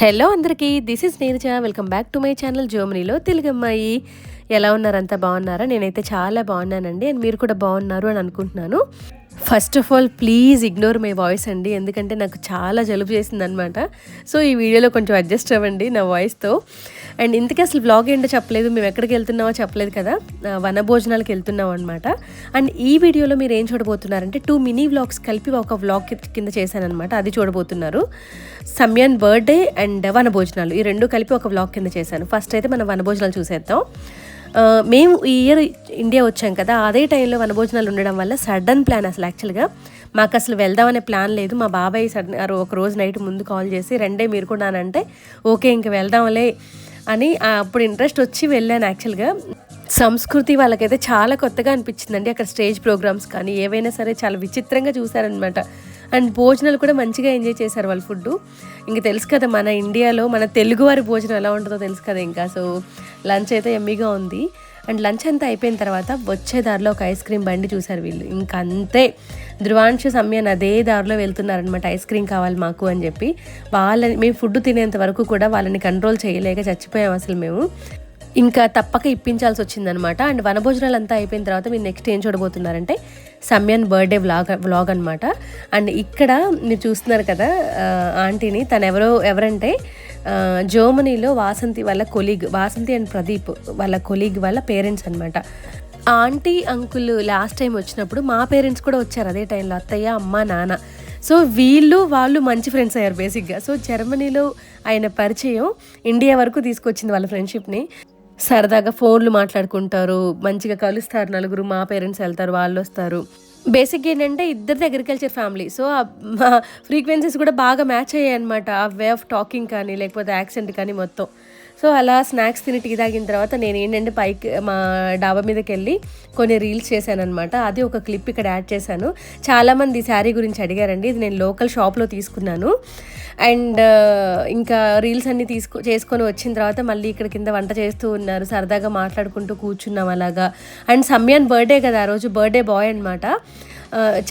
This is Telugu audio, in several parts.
హలో అందరికీ this is Neeraja. Welcome back to my channel జర్మనీలో తెలుగమ్మాయి. ఎలా ఉన్నారంతా బాగున్నారా? నేనైతే చాలా బాగున్నానండి. అండ్ మీరు కూడా బాగున్నారు అని అనుకుంటున్నాను. First of all please ignore my voice అండి. ఎందుకంటే నాకు చాలా జలుబు చేసిందనమాట సో ఈ వీడియోలో కొంచెం అడ్జస్ట్ అవ్వండి నా వాయిస్తో. అండ్ ఇంతకీ అసలు బ్లాగ్ ఏంటో చెప్పలేదు. మేము ఎక్కడికి వెళ్తున్నామో చెప్పలేదు కదా. వన భోజనాలకు వెళ్తున్నాం అనమాట అండ్ ఈ వీడియోలో మీరు ఏం చూడబోతున్నారంటే టూ మినీ వ్లాగ్స్ కలిపి ఒక వ్లాగ్ కింద చేశానమాట అది చూడబోతున్నారు. సమ్యాన్ బర్త్డే అండ్ వనభోజనాలు. ఈ రెండు కలిపి ఒక వ్లాగ్ కింద చేశాను. ఫస్ట్ అయితే మనం వనభోజనాలు చూసేద్దాం. మేము ఈ ఇయర్ ఇండియా వచ్చాం కదా అదే టైంలో వనభోజనాలు ఉండడం వల్ల సడన్ ప్లాన్ అసలు యాక్చువల్గా మాకు అసలు వెళ్దామనే ప్లాన్ లేదు. మా బాబాయ్ సడన్ ఒక రోజు నైట్ ముందు కాల్ చేసి రెండే మీరు కూడా అంటే ఓకే ఇంక వెళ్దాంలే అని అప్పుడు ఇంట్రెస్ట్ వచ్చి వెళ్ళాను యాక్చువల్గా సంస్కృతి వాళ్ళకైతే చాలా కొత్తగా అనిపించిందండి అక్కడ స్టేజ్ ప్రోగ్రామ్స్ కానీ ఏవైనా సరే చాలా విచిత్రంగా చూసారనమాట అండ్ భోజనాలు కూడా మంచిగా ఎంజాయ్ చేశారు వాళ్ళు ఫుడ్ ఇంకా తెలుసు కదా మన ఇండియాలో మన తెలుగువారి భోజనం ఎలా ఉంటుందో తెలుసు కదా ఇంకా. సో లంచ్ అయితే ఎమ్మిగా ఉంది. అండ్ లంచ్ అంతా అయిపోయిన తర్వాత వచ్చే దారిలో ఒక ఐస్ క్రీమ్ బండి చూసారు వీళ్ళు. ఇంకా అంతే. ధృవాంశ సమయాన్ని అదే దారిలో వెళ్తున్నారనమాట ఐస్ క్రీమ్ కావాలి మాకు అని చెప్పి. వాళ్ళని మేము ఫుడ్ తినేంత వరకు కూడా వాళ్ళని కంట్రోల్ చేయలేక చచ్చిపోయాం అసలు మేము. ఇంకా తప్పక ఇప్పించాల్సి వచ్చిందనమాట. అండ్ వనభోజనాలు అంతా అయిపోయిన తర్వాత మీరు నెక్స్ట్ ఏం చూడబోతున్నారంటే సమ్యాన్ బర్త్డే వ్లాగ్ వ్లాగ్ అనమాట అండ్ ఇక్కడ మీరు చూస్తున్నారు కదా ఆంటీని తను ఎవరో ఎవరంటే జర్మనీలో వాసంతి వాళ్ళ కొలీగ్ వాసంతి అండ్ ప్రదీప్ వాళ్ళ కొలీగ్ వాళ్ళ పేరెంట్స్ అనమాట ఆంటీ అంకుల్ లాస్ట్ టైం వచ్చినప్పుడు మా పేరెంట్స్ కూడా వచ్చారు అదే టైంలో అత్తయ్య అమ్మ నాన్న. సో వీళ్ళు వాళ్ళు మంచి ఫ్రెండ్స్ అయ్యారు బేసిక్గా. సో జర్మనీలో ఆయన పరిచయం ఇండియా వరకు తీసుకొచ్చింది వాళ్ళ ఫ్రెండ్షిప్ని. సరదాగా ఫోన్లు మాట్లాడుకుంటారు మంచిగా కలుస్తారు నలుగురు మా పేరెంట్స్ వెళ్తారు వాళ్ళు వస్తారు. బేసిక్ ఏంటంటే ఇద్దరిది అగ్రికల్చర్ ఫ్యామిలీ. సో మా ఫ్రీక్వెన్సీస్ కూడా బాగా మ్యాచ్ అయ్యాయి అనమాట ఆ వే ఆఫ్ టాకింగ్ కానీ లేకపోతే యాక్సెంట్ కానీ మొత్తం. సో అలా స్నాక్స్ తిని టీ తాగిన తర్వాత నేను ఏంటంటే పైకి మా డాబా మీదకి వెళ్ళి కొన్ని రీల్స్ చేశాను అనమాట అది ఒక క్లిప్ ఇక్కడ యాడ్ చేశాను. చాలామంది ఈ శారీ గురించి అడిగారండి. ఇది నేను లోకల్ షాప్లో తీసుకున్నాను. అండ్ ఇంకా రీల్స్ అన్ని తీసుకో చేసుకొని వచ్చిన తర్వాత మళ్ళీ ఇక్కడ కింద వంట చేస్తూ ఉన్నారు. సరదాగా మాట్లాడుకుంటూ కూర్చున్నాం అలాగా. అండ్ సమ్యాన్ బర్త్డే కదా ఆ రోజు బర్త్డే బాయ్ అనమాట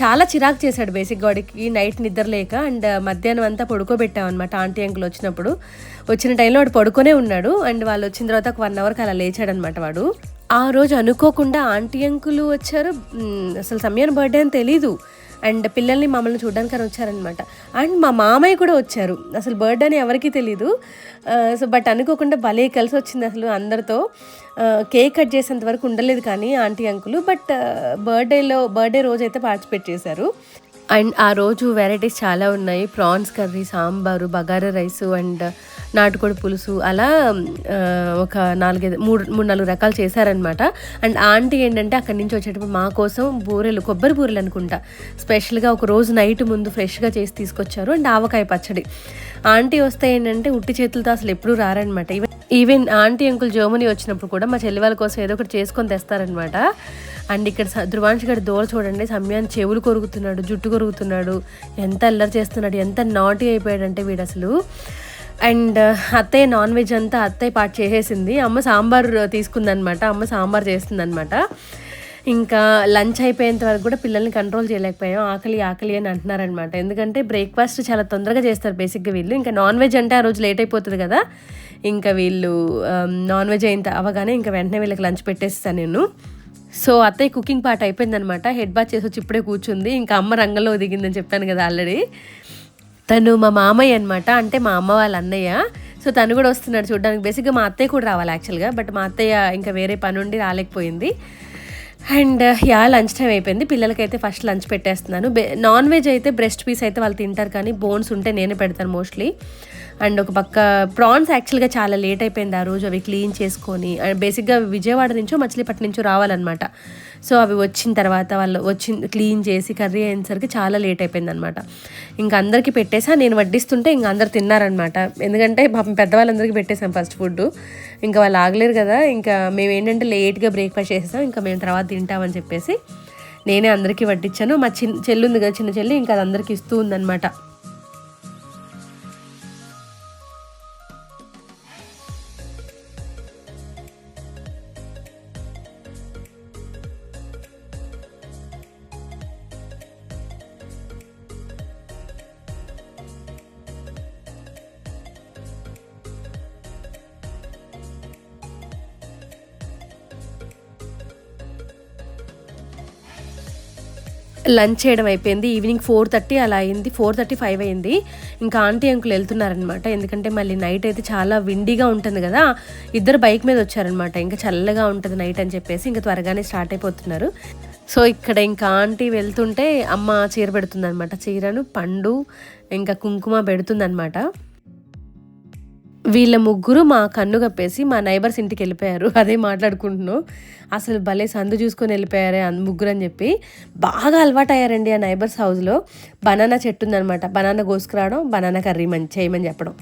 చాలా చిరాకు చేశాడు బేసిక్ గాడికి నైట్ నిద్ర లేక అండ్ మధ్యాహ్నం అంతా పడుకోబెట్టాం అనమాట ఆంటీ అంకుల్ వచ్చినప్పుడు. వచ్చిన టైంలో వాడు పడుకొనే ఉన్నాడు అండ్ వాళ్ళు వచ్చిన తర్వాత ఒక వన్ అవర్కి అలా లేచాడనమాట వాడు. ఆ రోజు అనుకోకుండా ఆంటీ అంకులు వచ్చారు. అసలు సమయాన్ని బర్త్డే అని తెలీదు. అండ్ పిల్లల్ని మమ్మల్ని చూడడానికి అని వచ్చారనమాట అండ్ మా మామయ్య కూడా వచ్చారు. అసలు బర్త్డే అని ఎవరికీ తెలీదు. సో బట్ అనుకోకుండా భలే కలిసి వచ్చింది అసలు అందరితో. కేక్ కట్ చేసేంత వరకు ఉండలేదు కానీ ఆంటీ అంకులు బట్ బర్త్డేలో బర్త్డే రోజు అయితే పార్టిసిపేట్ చేశారు. అండ్ ఆ రోజు వెరైటీస్ చాలా ఉన్నాయి. Prawns curry sambar bagara rice and నాటుకోడి పులుసు అలా ఒక నాలుగైదు మూడు మూడు నాలుగు రకాలు చేశారనమాట అండ్ ఆంటీ ఏంటంటే అక్కడి నుంచి వచ్చేటప్పుడు మా కోసం బూరెలు కొబ్బరి బూరెలు అనుకుంటా. స్పెషల్గా ఒక రోజు నైట్ ముందు ఫ్రెష్గా చేసి తీసుకొచ్చారు. అండ్ ఆవకాయ పచ్చడి. ఆంటీ వస్తే ఏంటంటే ఉట్టి చేతులతో అసలు ఎప్పుడూ రారనమాట even even aunty uncle Germany వచ్చినప్పుడు కూడా మా చెల్లి వాళ్ళ కోసం ఏదో ఒకటి చేసుకొని తెస్తారనమాట అండ్ ఇక్కడ స- ధృవాంశ్ గారి దూర చూడండి. సమయాన్ని చెవులు కొరుకుతున్నాడు జుట్టు కొరుకుతున్నాడు. ఎంత అల్లరి చేస్తున్నాడు ఎంత నాటీ అయిపోయాడంటే వీడు అసలు. అండ్ అత్తయ్య నాన్ వెజ్ అంతా అత్తయ్య పాటు చేసేసింది. అమ్మ సాంబార్ తీసుకుందనమాట. అమ్మ సాంబార్ చేస్తుందనమాట. ఇంకా లంచ్ అయిపోయేంత వరకు కూడా పిల్లల్ని కంట్రోల్ చేయలేకపోయాం. ఆకలి ఆకలి అని అంటున్నారనమాట. ఎందుకంటే బ్రేక్ఫాస్ట్ చాలా తొందరగా చేస్తారు బేసిక్గా వీళ్ళు. ఇంకా నాన్ వెజ్ అంటే ఆ రోజు లేట్ అయిపోతుంది కదా. ఇంకా వీళ్ళు um, నాన్ వెజ్ అయిన అవగానే ఇంకా వెంటనే వీళ్ళకి లంచ్ పెట్టేస్తాను నేను. సో అత్తయ్య కుకింగ్ పార్ట్ అయిపోయిందనమాట. హెడ్ బాత్ చేసి వచ్చి ఇప్పుడే కూర్చుంది. ఇంకా అమ్మ రంగంలో దిగిందని చెప్పాను కదా ఆల్రెడీ తను మా మామయ్య అనమాట అంటే మా అమ్మ వాళ్ళ అన్నయ్య. సో తను కూడా వస్తున్నాడు చూడడానికి. బేసిక్గా మా అత్తయ్య కూడా రావాలి యాక్చువల్గా బట్ మా అత్తయ్య ఇంకా వేరే పని ఉండి రాలేకపోయింది. And uh, ya lunch time అయిపోయింది. పిల్లలకైతే ఫస్ట్ లంచ్ పెట్టేస్తున్నాను. నాన్ వెజ్ అయితే బ్రెస్ట్ పీస్ అయితే వాళ్ళు తింటారు కానీ బోన్స్ ఉంటే నేనే పెడతాను మోస్ట్లీ అండ్ ఒక పక్క ప్రాన్స్ యాక్చువల్గా చాలా లేట్ అయిపోయింది ఆ రోజు అవి క్లీన్ చేసుకొని. అండ్ బేసిక్గా విజయవాడ నుంచో మచిలీపట్నం నుంచో రావాలన్నమాట. సో అవి వచ్చిన తర్వాత వాళ్ళు వచ్చి క్లీన్ చేసి కర్రీ అయ్యేసరికి చాలా లేట్ అయిపోయింది అనమాట ఇంకా అందరికీ పెట్టేసా నేను వడ్డిస్తుంటే ఇంకా అందరు తిన్నారనమాట ఎందుకంటే పాపం పెద్దవాళ్ళందరికీ పెట్టేసాం ఫస్ట్ ఫుడ్ ఇంకా వాళ్ళు ఆగలేరు కదా ఇంకా మేము ఏంటంటే లేట్గా బ్రేక్ఫాస్ట్ చేసేసాం ఇంకా మేము తర్వాత తింటామని చెప్పేసి నేనే అందరికీ వడ్డించాను మా చిన్న చెల్లి ఉంది కదా చిన్న చెల్లి ఇంకా అది అందరికీ ఇస్తూ ఉందన్నమాట. లంచ్ చేయడం అయిపోయింది. ఈవినింగ్ ఫోర్ థర్టీ అలా అయింది. ఫోర్ థర్టీ ఫైవ్ అయింది. ఇంకా ఆంటీ అంకుల్ వెళ్తున్నారనమాట ఎందుకంటే మళ్ళీ నైట్ అయితే చాలా విండీగా ఉంటుంది కదా. ఇద్దరు బైక్ మీద వచ్చారనమాట ఇంకా చల్లగా ఉంటుంది నైట్ అని చెప్పేసి ఇంకా త్వరగానే స్టార్ట్ అయిపోతున్నారు. సో ఇక్కడ ఇంకా ఆంటీ వెళ్తుంటే అమ్మ చీర పెడుతుంది అనమాట చీరను పండు ఇంకా కుంకుమ పెడుతుందనమాట వీళ్ళ ముగ్గురు మా కన్ను కప్పేసి మా నైబర్స్ ఇంటికి వెళ్ళిపోయారు. అదే మాట్లాడుకుంటున్నాం. అసలు భలే సందు చూసుకొని వెళ్ళిపోయారే అందు ముగ్గురు అని చెప్పి. బాగా అలవాటు అయ్యారండి ఆ నైబర్స్ హౌస్లో బనానా చెట్టు ఉందనమాట బనానా కోసుకురావడం బనానా కర్రీ మంచి చేయమని చెప్పడం.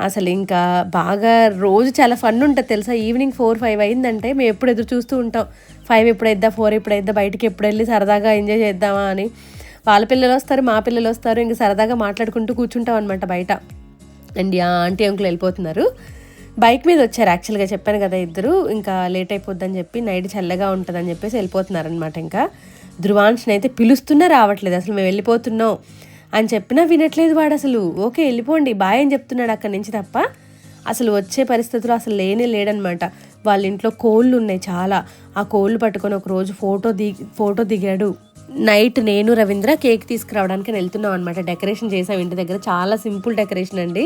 అసలు ఇంకా బాగా రోజు చాలా ఫన్ ఉంటుంది తెలుసా? ఈవినింగ్ ఫోర్ ఫైవ్ అయిందంటే మేము ఎప్పుడు ఎదురు చూస్తూ ఉంటాం. ఫైవ్ ఎప్పుడైద్దా ఫోర్ ఎప్పుడైద్దా బయటికి ఎప్పుడు వెళ్ళి సరదాగా ఎంజాయ్ చేద్దామా అని. వాళ్ళ పిల్లలు వస్తారు మా పిల్లలు వస్తారు. ఇంకా సరదాగా మాట్లాడుకుంటూ కూర్చుంటాం అనమాట బయట. అండ్ ఆ ఆంటీ అంకులు వెళ్ళిపోతున్నారు. బైక్ మీద వచ్చారు యాక్చువల్గా చెప్పాను కదా ఇద్దరు. ఇంకా లేట్ అయిపోద్దని చెప్పి నైట్ చల్లగా ఉంటుందని చెప్పేసి వెళ్ళిపోతున్నారు అనమాట ఇంకా. ధృవాంశని అయితే పిలుస్తున్నా రావట్లేదు అసలు మేము వెళ్ళిపోతున్నాం అని చెప్పినా వినట్లేదు వాడు అసలు. ఓకే వెళ్ళిపోండి బాయ్ అని చెప్తున్నాడు అక్కడి నుంచి తప్ప. అసలు వచ్చే పరిస్థితులు అసలు లేనే లేడనమాట వాళ్ళ ఇంట్లో కోళ్ళు ఉన్నాయి చాలా. ఆ కోళ్ళు పట్టుకొని ఒక రోజు ఫోటో దిగి ఫోటో దిగాడు. నైట్ నేను రవీంద్ర కేక్ తీసుకురావడానికి వెళ్తున్నాం అనమాట డెకరేషన్ చేసాం ఇంటి దగ్గర. చాలా సింపుల్ డెకరేషన్ అండి.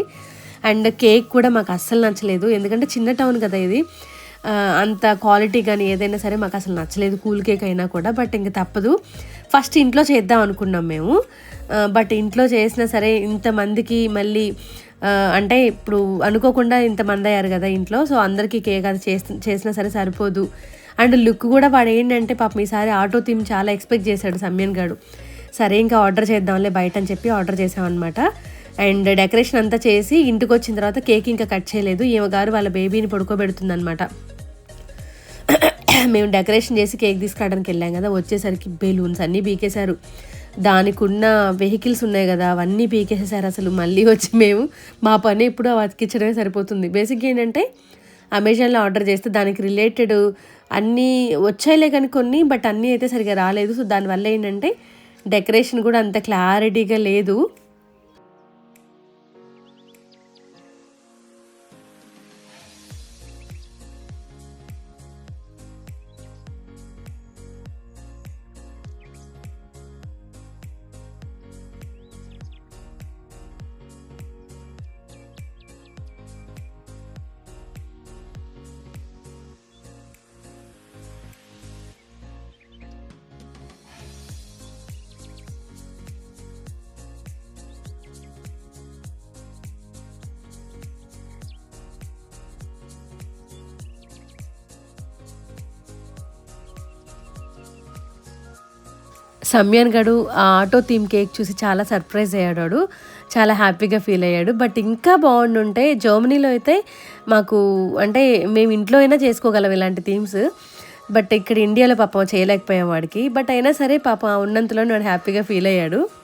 అండ్ కేక్ కూడా మాకు అస్సలు నచ్చలేదు. ఎందుకంటే చిన్న టౌన్ కదా ఇది. అంత క్వాలిటీ కానీ ఏదైనా సరే మాకు అసలు నచ్చలేదు కూల్ కేక్ అయినా కూడా. బట్ ఇంక తప్పదు. ఫస్ట్ ఇంట్లో చేద్దాం అనుకున్నాం మేము. బట్ ఇంట్లో చేసినా సరే ఇంతమందికి మళ్ళీ అంటే ఇప్పుడు అనుకోకుండా ఇంతమంది అయ్యారు కదా ఇంట్లో. సో అందరికీ కేక్ అది చేసిన చేసినా సరే సరిపోదు. అండ్ లుక్ కూడా వాడు ఏంటంటే పాపం ఈసారి ఆటో థీమ్ చాలా ఎక్స్పెక్ట్ చేశాడు సమ్యన్ గారు సరే ఇంకా ఆర్డర్ చేద్దాంలే బయట అని చెప్పి ఆర్డర్ చేసామన్నమాట అండ్ డెకరేషన్ అంతా చేసి ఇంటికి వచ్చిన తర్వాత కేక్ ఇంకా కట్ చేయలేదు. ఈమె గారు వాళ్ళ బేబీని పడుకోబెడుతుందనమాట మేము డెకరేషన్ చేసి కేక్ తీసుకురావడానికి వెళ్ళాం కదా వచ్చేసరికి బెలూన్స్ అన్నీ పీకేశారు. దానికి ఉన్న వెహికల్స్ ఉన్నాయి కదా అవన్నీ పీకేసేసారు అసలు. మళ్ళీ వచ్చి మేము మా పని ఇప్పుడు అతికించడమే సరిపోతుంది. బేసిక్గా ఏంటంటే అమెజాన్లో ఆర్డర్ చేస్తే దానికి రిలేటెడ్ అన్నీ వచ్చాయిలే కానీ కొన్ని బట్ అన్నీ అయితే సరిగా రాలేదు. సో దానివల్ల ఏంటంటే డెకరేషన్ కూడా అంత క్లారిటీగా లేదు. సమ్యాన్ గడు ఆ ఆటో థీమ్ కేక్ చూసి చాలా సర్ప్రైజ్ అయ్యాడు చాలా హ్యాపీగా ఫీల్ అయ్యాడు. బట్ ఇంకా బాగుండుంటే జర్మనీలో అయితే మాకు అంటే మేము ఇంట్లో అయినా చేసుకోగలం ఇలాంటి థీమ్స్. బట్ ఇక్కడ ఇండియాలో పాపం చేయలేకపోయాం వాడికి. బట్ అయినా సరే పాపం ఆ ఉన్నంతలో వాడు హ్యాపీగా ఫీల్ అయ్యాడు.